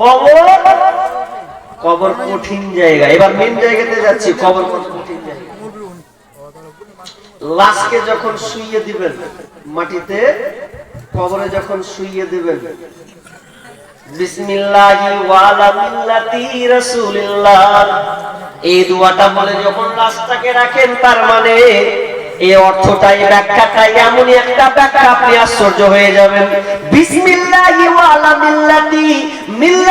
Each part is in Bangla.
কবর কবর কঠিন জায়গা। এবার মেন জায়গাতে যাচ্ছি কবর কঠিন জায়গা। লাশকে যখন শুইয়ে দিবেন, মাটিতে, কবরে যখন শুইয়ে দিবেন লাশটাকে রাখেন, তার মানে এই অর্থটাই একটা ব্যাখ্যা আশ্চর্য হয়ে যাবেন। বিসমিল্লাহি ওয়ালা মিল্লাতি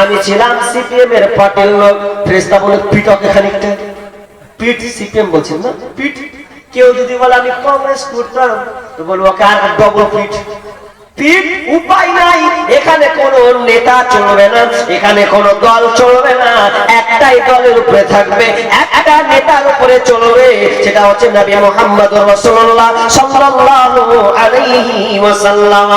আমি ছিলাম সিপিএম এর পার্টির লোক। ফেরেশতা বলে, পিটকে খানিকটা পিট সিপিএম বলছেন না? পিট? কেউ যদি বলে, আমি কংগ্রেস করতাম, তো বলব, ওকে আর ডবল পিট। পিট? উপায় নাই। এখানে কোন নেতা চলবে না, এখানে কোন দল চলবে না। একটাই দলের উপরে থাকবে, একটা নেতার উপরে চলবে, সেটা হচ্ছে নবী সাল্লাল্লাহু আলাইহি ওয়াসাল্লাম।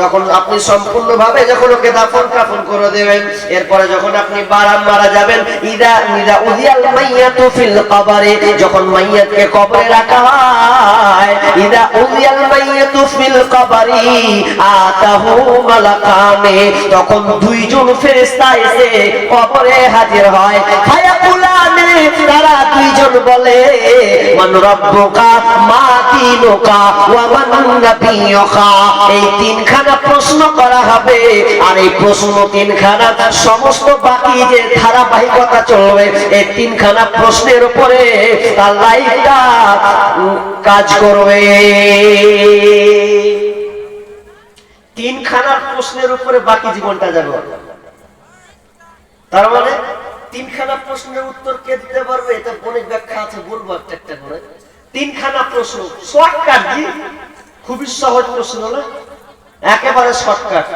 তখন আপনি সম্পূর্ণভাবে যখন ওকে দাফন কাফন করে দেবেন, এরপরে যখন আপনি বারাম মারা যাবেন, ইদা ইদা উদিয়াল মাইয়াতু ফিল কবরে, যখন মাইয়াতকে কবরে রাখা হয়, ইদা উদিয়াল মাইয়াতু ফিল কবরি, আতাহু মালাকানে তখন দুইজন ফেরেশতা এসে কবরে হাজির হয়। ফায়াকুলানে তারা দুইজন বলে যে ধারাবাহিকতা চলবে, এই তিনখানা প্রশ্নের উপরে তার লাইফটা কাজ করবে। তিনখানা প্রশ্নের উপরে বাকি জীবনটা যাবে। তার মানে তিনখানা প্রশ্নের উত্তর কে দিতে পারবে? এটা অনেক ব্যাখ্যা আছে, বলব একটা একটা করে। তিনখানা প্রশ্ন শর্টকাট খুবই সহজ প্রশ্ন না? একেবারে শর্টকাট